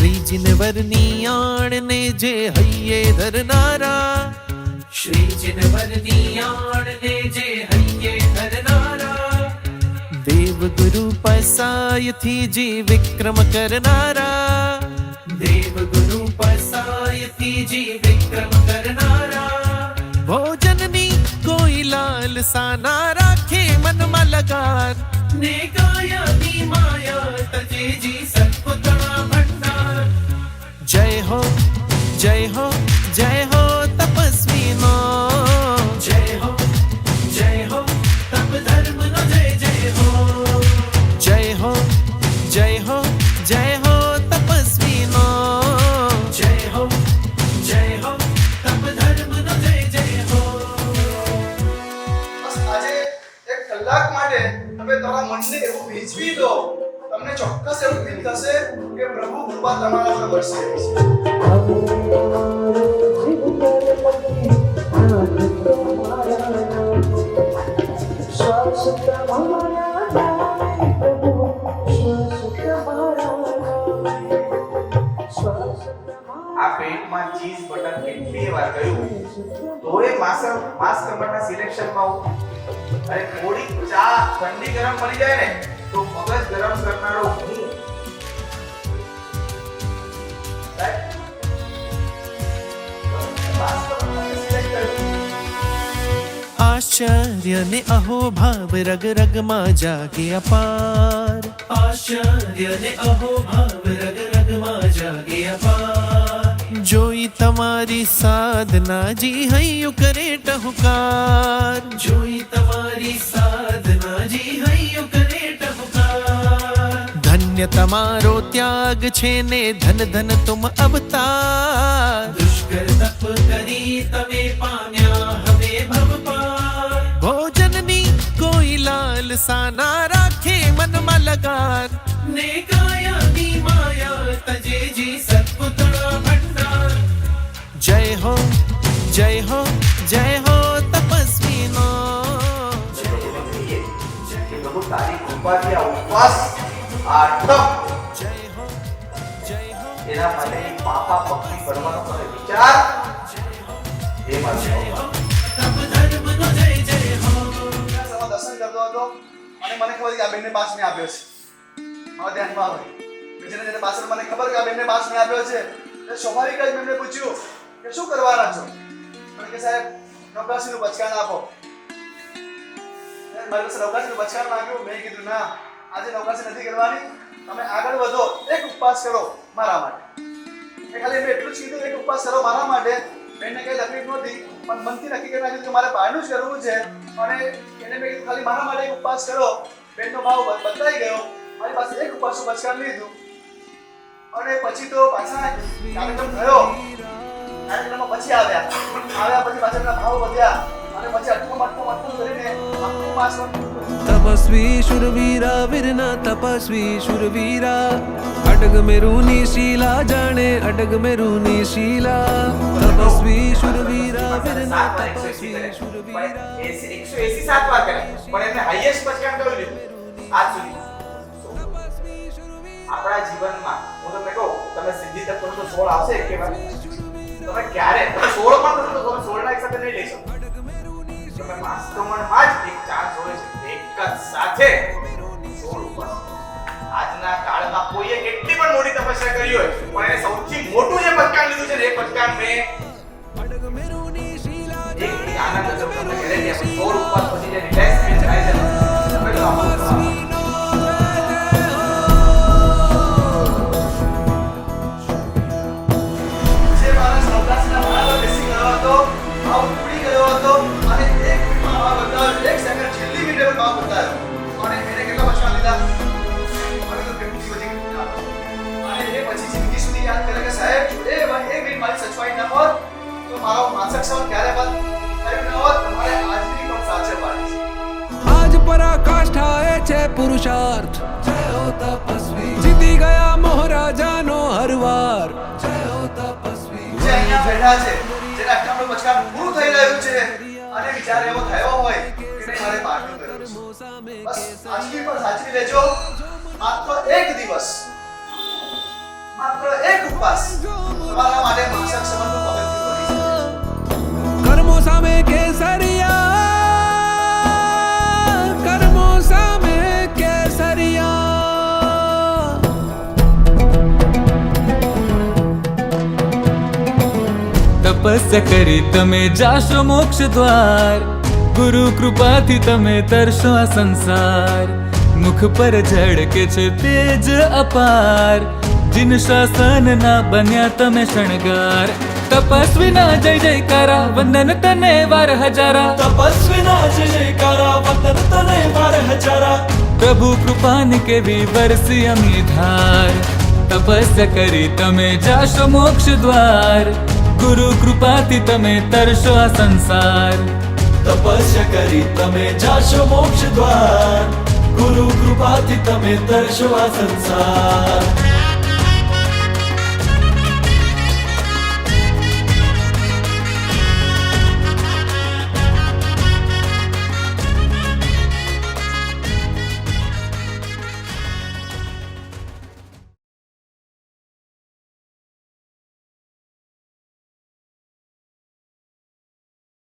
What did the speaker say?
ચિનવરની આણને જે હૈયે ધરનારા, શ્રી ચિનવરની આણને જે હૈયે ધરનારા દેવ ગુરુ પસાયથી જે વિક્રમ કરનારા દેવ ગુરુ પસાયથી જે વિક્રમ કરનારા, ભોજનની કોઈ લાલસા ના રાખે મનમાં લગાર ને કાયાની માયા તજેજી સત્પુતળા ભંડાર જય હો જય હો જય હો તપસ્વીનો. જય હો જય હો તપ ધર્મનો જય જય હો. જય હો જય હો જય હો તપસ્વીનો. જય હો જય હો તપ ધર્મનો જય જય હો. આજે એક કલાક માટે તમે તમારા મનને એવું ભીંજવી દો. તમને ચોક્કસ એવું ફીલ થશે કે પ્રભુ કૃપા તમારા પર વરસી રહી છે. આ પેન્ટમાં ચીઝ, બટર વાર કહ્યું? તોય માસ્ટર માસ કમરના સિલેક્શનમાં હું અરે થોડી ચા ઠંડી ગરમ પડી જાય ને તો મગજ ગરમ કરનારો હું સાહેબ, માસ કમરને select કર્યું. આશ્ચર્ય ને અહોભાવ રગ રગમાં જાગે અપાર આશ્ચર્ય ને અહોભાવ રગ રગમાં જાગે અપાર જોઈ તમારી સાધના જી હૈયું કરે ટહુકાર જોઈ તમારી સાધના ધન્ય તમારો ત્યાગ છે ને ધન ધન તુમ અવતાર દુષ્કર તપ કરી તમે પામ્યા હવે ભવપાર ભોજનની કોઈ લાલસા ના રાખે મનમાં લગાર ને કાયાની માયા તજેજી સત્પુતળા ભંડાર જય હો જય હો જય હો તપસ્વીનો કહીએ કે પ્રભુ તારી કૃપાથી આ ઉપવાસ આ તપ જય હો. એના માટે પાપા પક્ષી કરવાનો મને વિચાર. એ મારો તપ ધર્મનો જય જય હો. ત્યાં સવાર દર્શન કરતો હતો. અને મને ખબર કે આ બેનને પાસ નહીં આપ્યો છે. મારા ધ્યાનમાં આવે. બીજાને જેને પાછળ મને ખબર કે આ બેનને પાસ મેં આપ્યો છે એટલે સ્વાભાવિક જ મેં પૂછ્યું કે શું કરવાના છો? મને કે સાહેબ નૌકાસીનું બચકાણ આપો. મારે પાસે નૌકાસીનું બચકાણ માંગ્યું. મેં કીધું ના આજે નૌકાસી નથી કરવાની. તમે આગળ વધો. એક ઉપવાસ કરો મારા માટે. મેં ખાલી એમને એટલું જ કીધું, એક ઉપવાસ કરો મારા માટે. બેનને કઈ તકલીફ નહોતી, પણ મનથી નક્કી કરી નાખ્યું કે મારે બહારનું જ કરવું છે. અને એને મેં કીધું, ખાલી મારા માટે એક ઉપવાસ કરો. બેનનો ભાવ બદલાઈ ગયો. મારી પાસે એક ઉપવાસનું બચકાણ લીધું. અને પછી તો પાછા કાર્યક્રમ થયો. કાર્યક્રમમાં પછી આવ્યા. આવ્યા પછી પાછા ભાવ વધ્યા. અને પછી અટકું, મટકું મટકું કરીને આખું માસ તપસ્વી શુરવીરા વીરના તપસ્વી શુરવીરા અડગ મેરુની શીલા જાણે અડગ મેરુની શીલા તપસ્વી શુરવીરા વીરના તપસ્વી શુરવીરા પણ એને હાઈએસ્ટ પચકાણ કરી લીધું આજ સુધી આપણા જીવનમાં, હું તમને કહું, તમે સિદ્ધિ તક તો 16 આવશે કે તમે ક્યારે? તમે જે છે. જેના કારણે બચકામ પૂરું થઈ રહ્યું છે. અને વિચાર એવો થયો હોય કે મારે પાર્ટી કર્યું છે. બસ આજની પર સાચવી લેજો. માત્ર એક દિવસ. માત્ર એક ઉપવાસ. તમારા માટે માસિક તપસ્યા કરી તમે જાશો મોક્ષ દ્વાર ગુરુ કૃપાથી તમે તરશો આ સંસાર. મુખ પર ઝળકે છે તેજ અપાર. જિન શાસન ના બન્યા તમે શણગાર. તપસ્વીના જય જયકારા વંદન તને વાર હજારા. તપસ્વીના જય જયકારા વંદન તને વાર હજારા. પ્રભુ કૃપાની કેવી વરસી અમી ધાર તપસ્યા કરી તમે જાશો મોક્ષ દ્વાર ગુરુ કૃપાથી તમે તરશો આ સંસાર. તપસ્યા કરી તમે જાશો મોક્ષ દ્વાર ગુરુ કૃપાથી તમે તરશો આ સંસાર.